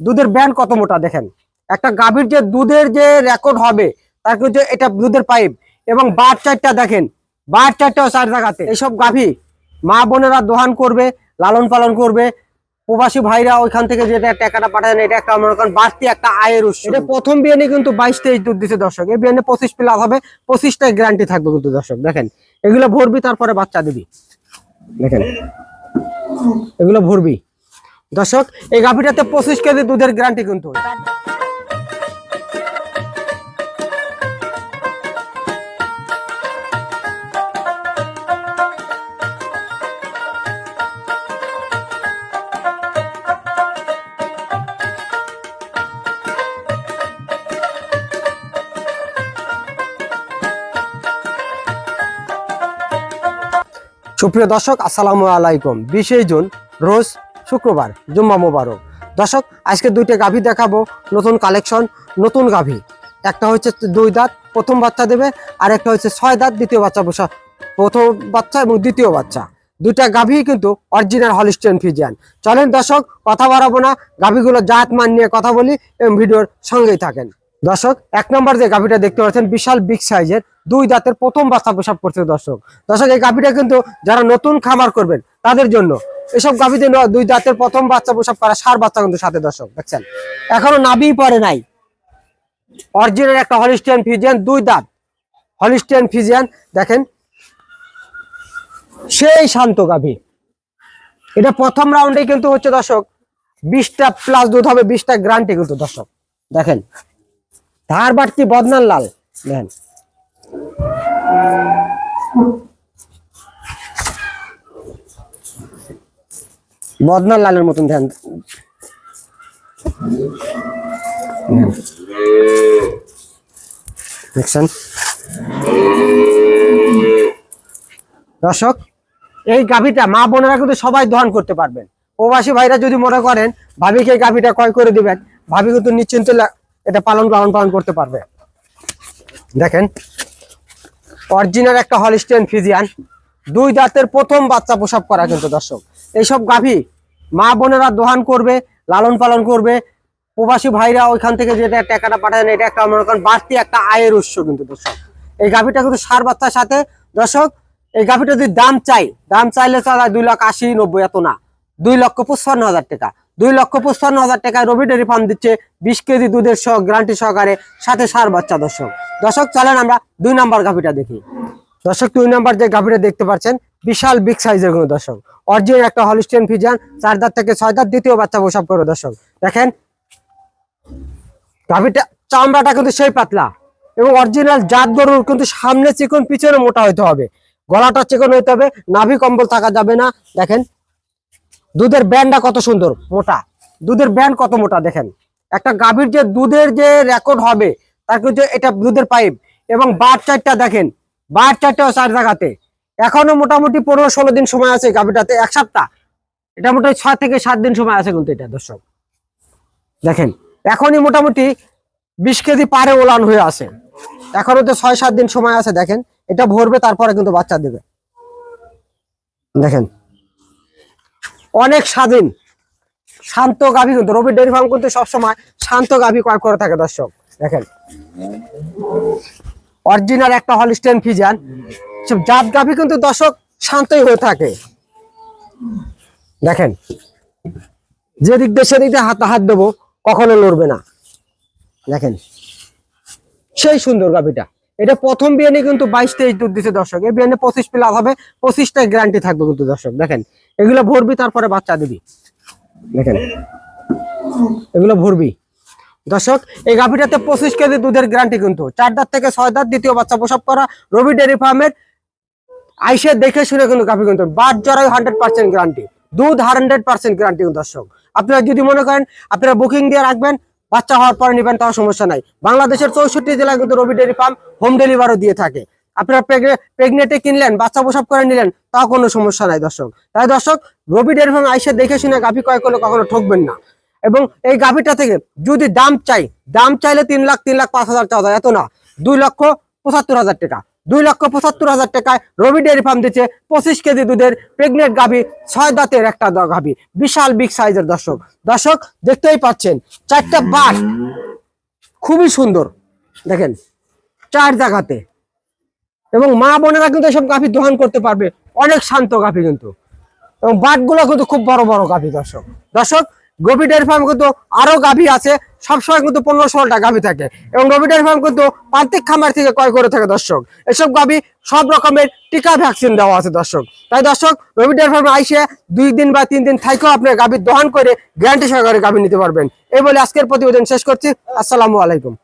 দুধের ব্যান্ড কত মোটা দেখেন? একটা গাভীর যে দুধের যে রেকর্ড হবে, তার কিন্তু এটা দুধের পাইপ এবং বার চারটা দেখেন, বার চারটাও চার জায়গাতে। এইসব গাভী মা বোনেরা দোহান করবে, লালন পালন করবে। প্রবাসী ভাইরা ওইখান থেকে যেটা টাকাটা পাঠায় এটা একটা মনে করেন বাড়তি একটা আয়ের উৎস। এটা প্রথম বিয়ানে কিন্তু বাইশ তেইশ দুধ দিচ্ছে দর্শক। এই বিয়ানে পঁচিশ প্লাস হবে, পঁচিশটাই গ্যারান্টি থাকবে কিন্তু দর্শক। দেখেন, এগুলো ভরবি, তারপরে বাচ্চা দিবি। দেখেন, এগুলো ভরবি। দর্শক, এই গাভীটাতে পঁচিশ কেজি দুধের গ্যারান্টি কিন্তু। সুপ্রিয় দর্শক, আসসালামু আলাইকুম। বিশে জুন, রোজ শুক্রবার, জুম্মা মোবারক। দর্শক, আজকে দুইটা গাভী দেখাবো, নতুন কালেকশন নতুন গাভী। একটা হচ্ছে দুই দাঁত, প্রথম বাচ্চা দেবে, আর একটা হচ্ছে ছয় দাঁত, দ্বিতীয় বাচ্চা বসা, প্রথম বাচ্চা এবং দ্বিতীয় বাচ্চা। দুইটা গাভী কিন্তু অরিজিনাল হলিস্টেন ফিজিয়ান চলেন দর্শক, কথা বাড়াবো না, গাভীগুলো জাত, মান নিয়ে কথা বলি এবং ভিডিওর সঙ্গেই থাকেন। দর্শক, এক নম্বর যে গাভীটা দেখতে পাচ্ছেন, বিশাল বিগ সাইজের দুই দাঁতের প্রথম বাচ্চা প্রসাব করছে দর্শক। দর্শক, এই গাভীটা কিন্তু যারা নতুন খামার করবেন, তাদের জন্য এসব গাভীতে দুই দাঁতের প্রথম বাচ্চা প্রসাব করা সার বাচ্চা কিন্তু সাথে দর্শক, দেখছেন? এখনও নাভি পরে নাই। অরিজিনাল একটা হলিস্টিয়ান ফিজিয়ান দুই দাঁত। হলিস্টিয়ান ফিজিয়ান দেখেন। সেই শান্ত গাভী। এটা প্রথম রাউন্ডে কিন্তু হচ্ছে দর্শক, বিশটা প্লাস দুধ হবে, বিশটা গ্রান্টে কিন্তু দর্শক, দেখেন। ধার বাড়তি বদনার লাল, দেখেন। বদনার লালের মতন, ধ্যান। দেখছেন? দর্শক, এই গাভীটা মা বোনেরা কিন্তু সবাই দহন করতে পারবেন। প্রবাসী ভাইরা যদি মনে করেন, ভাবিকে এই গাভীটা ক্রয় করে দিবেন, ভাবি কিন্তু নিশ্চিন্ত এটা পালন পালন পালন করতে পারবে। দেখেন অরিজিনাল একটা হলিস্টিয়ান ফিজিয়ান দুই দাঁতের প্রথম বাচ্চা প্রসব করা কিন্তু দর্শক। এইসব গাভী মা বোনেরা দোহান করবে, লালন পালন করবে। প্রবাসী ভাইরা ওইখান থেকে যেটা টাকাটা পাঠায় এটা একটা মনে করেন বাড়তি একটা আয়ের উৎস কিন্তু দর্শক। এই গাভীটা কিন্তু সার বাচ্চার সাথে, দর্শক, এই গাভীটা যদি দাম চাই, দাম চাইলে চালা দুই লাখ আশি, নব্বই এত না। দুই লক্ষ পঁচপান্ন হাজার টাকা। দুই লক্ষ পঁচপান্ন হাজার টাকায় রবি ডেরি ফার্ম দিচ্ছে বিশ কেজি দুধের সহ গ্যারান্টি সহকারে সাথে সার বাচ্চা দর্শক। দর্শক, চলেন আমরা দুই নাম্বার গাভীটা দেখি। দর্শক, দুই নাম্বার যে গাভীটা দেখতে পাচ্ছেন, বিশাল বিগ সাইজের কোনো দর্শক। অরিজিনাল একটা হলিস্টিয়ান ফিজান চার দাঁত থেকে ছয় দাঁত, দ্বিতীয় বাচ্চা প্রসব করে দর্শক। দেখেন, গাভীটা, চামড়াটা কিন্তু সেই পাতলা। এবং অরিজিনাল জাত গরুর কিন্তু সামনে চিকন, পিছনে মোটা হইতে হবে। গলাটা চিকন হইতে হবে, নাভি কম্বল থাকা যাবে না। দেখেন, দুধের ব্যান্ডটা কত সুন্দর, মোটা। দুধের ব্যান্ড কত মোটা, দেখেন। একটা গাভীর যে দুধের যে রেকর্ড হবে, তার কিন্তু এটা দুধের পাইপ এবং বার চারটা দেখেন বার চারটাও চার জায়গাতে। এখনও মোটামুটি পনেরো ষোলো দিন সময় আছে গাভীটাতে, এক সপ্তাহ। এটা মোটামুটি ছয় থেকে সাত দিন সময় আছে কিন্তু এটা, দর্শক। দেখেন, এখনই মোটামুটি বিশ কেজি পারে ওলান হয়ে আছে। এখনও তো ছয় সাত দিন সময় আছে, দেখেন। এটা ভরবে, তারপরে কিন্তু বাচ্চা দেবে। দেখেন, অনেক স্বাধীন, শান্ত গাভী কিন্তু, রবি ডেয়ারি ফার্ম কিন্তু সবসময় শান্ত গাভী ক্রয় করে থাকে, দর্শক। দেখেন। অরিজিনাল একটা হলিস্টেন ফিজান জাত গাভী কিন্তু দর্শক শান্তই হয়ে থাকে। দেখেন যেদিক দিয়ে সেদিক দিয়ে হাত হাত দেবো, কখনো লড়বে না। দেখেন, সেই সুন্দর গাভিটা। এটা প্রথম বিয়ানে কিন্তু বাইশ তেইশ দুধ দিচ্ছে দর্শক। এই বিয়ানে পঁচিশ প্লাস হবে পঁচিশটা গ্যারান্টি থাকবে কিন্তু দর্শক। দেখেন, এগুলো ভরবি, তারপরে বাচ্চা দিবি। দেখেন, এগুলো ভরবি। দর্শক, এই গাভিটাতে পঁচিশ কেজি দুধের গ্যারান্টি কিন্তু। চার দাঁত থেকে ছয় দাঁত দ্বিতীয় বাচ্চা প্রসব করা রবি ডেয়ারি ফার্মের। আইসে দেখে শুনে কিন্তু গাভি কিন্তু বাদ জড়াই হান্ড্রেড পার্সেন্ট গ্যারান্টি দুধ হান্ড্রেড পার্সেন্ট গ্যারান্টি দর্শক। আপনারা যদি মনে করেন, আপনারা বুকিং দিয়ে রাখবেন, বাচ্চা হওয়ার পরে নেবেন, তাও সমস্যা নাই। বাংলাদেশের চৌষট্টি জেলায় কিন্তু রবি ডেয়ারি ফার্ম হোম ডেলিভারিও দিয়ে থাকে। আপনারা প্রেগনেটে কিনলেন, বাচ্চা প্রসব করে নিলেন, তাও কোনো সমস্যা নাই দর্শক। তাই দর্শক, রবি ডেয়ারি ফার্ম আইসে দেখে শুনে গাভি ক্রয় করলে কখনো ঠকবেন না। এবং এই গাভিটা থেকে যদি দাম চাই, দাম চাইলে তিন লাখ তিন লাখ, পাঁচ হাজার চাওয়া যায় এত না। দুই লক্ষ পঁচাত্তর হাজার টাকা। দুই লক্ষ পঁচাত্তর হাজার টাকায় রবি ডেয়ারি ফার্ম দিচ্ছে পঁচিশ কেজি দুধের প্রেগনেন্ট গাভী, ছয় দাঁতের একটা গাভী। বিশাল, বিগ সাইজের দর্শক। দর্শক, দেখতেই পাচ্ছেন, চারটা বাট খুবই সুন্দর। দেখেন, চার জায়গাতে। এবং মা বোনেরা কিন্তু এসব গাভী দোহান করতে পারবে। অনেক শান্ত গাভী কিন্তু। এবং বাটগুলো কিন্তু খুব বড় বড় গাভী দর্শক। দর্শক গভি ডেয়ারি ফার্ম কিন্তু আরও গাভী আছে। সবসময় কিন্তু পনেরো ষোলোটা গাভী থাকে। এবং গভি ডেয়ারি ফার্ম কিন্তু প্রান্তিক খামার থেকে ক্রয় করে থাকে দর্শক। এসব গাভী সব রকমের টিকা ভ্যাকসিন দেওয়া আছে দর্শক। তাই দর্শক রবি ডেয়ারি ফার্মে আইসে দুই দিন বা তিন দিন থাইকেও আপনি গাভী দহন করে গ্যারান্টি সহকারে গাভী নিতে পারবেন। এই বলে আজকের প্রতিবেদন শেষ করছি। আসসালামু আলাইকুম।